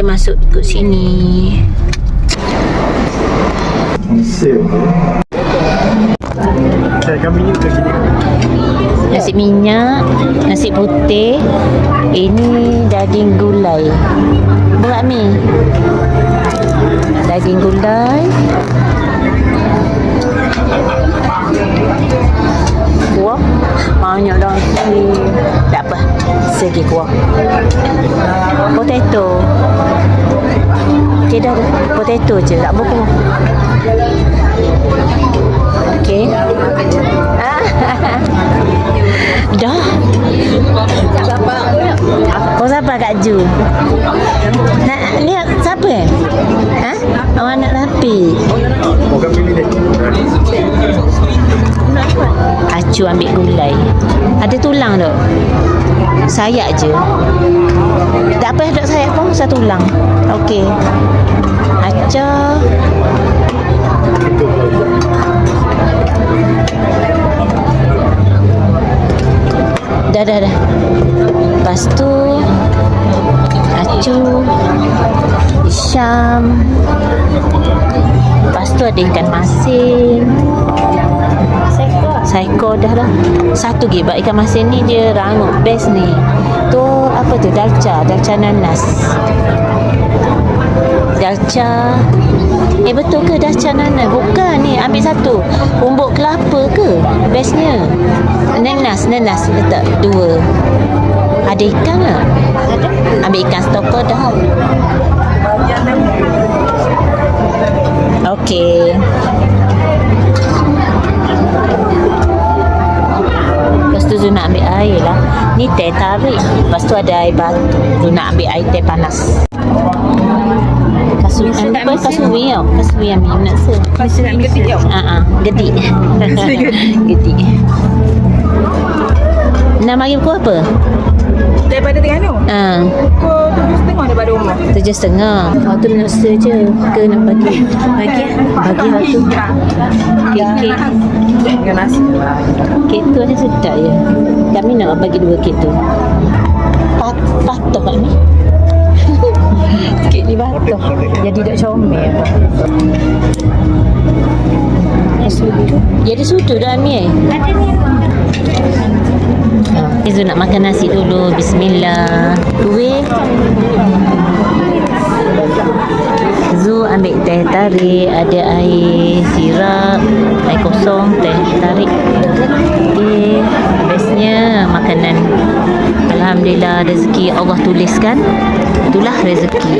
Dia masuk ikut sini. Ke sini. Nasi minyak, nasi putih. Ini daging gulai. Buat mi. Daging gulai. Kuah. Banyak dah. Tak apa. Segi kuah. Potato. Okay dah. Potato je. Tak apa kuah. Okay. Dah. Kau siapa Kak Ju? Nak lihat siapa? Ha? Awak nak rapi. Dia. Acu ambil gulai. Ada tulang tak? Sayak je. Tak apa tak sayak pun satu tulang. Okey. Acar. Itu Dah dah dah. Lepas tu Acu Isyam Lepas tu ada ikan masin Saiko dah dah Satu lagi Sebab ikan masin ni dia rangup Best ni apa tu? Dalca Dalca nanas. Dalca Eh betul ke dalca nanas? Bukan ni. Ambil satu. Bumbuk kelapa ke? Bestnya. Nanas. Nanas. Letak dua. Ada ikan tak? Ada Ambil ikan stopper dah. Okey. Lepas tu Zul nak ambil air lah Ni teh tarik Lepas tu ada air batu Zul nak ambil air teh panas Kasui Ambil apa? Kasui tau Kasui ambil nak se Masih nak getik tau. Ah, ah, gedik. gedik. Nak bagi pukul apa? Daripada Terengganu. Ah, Pukul tujuh setengah daripada rumah. tujuh setengah. Waktu nak se je ke nak bagi? Bagi Bagi waktu. Kek, kek, Dengan nasi. kek tu ada sedap je. Kami nak bagi dua kek tu. Pat, patuh kat ni. kek ni patuh. Jadi tak comel. Jadi sudu dah ni eh? Ha. Izu nak makan nasi dulu. Bismillah. Kuih. Tarik, ada air sirap, air kosong, teh tarik. Okey, bestnya makanan. Alhamdulillah rezeki Allah tuliskan. Itulah rezeki.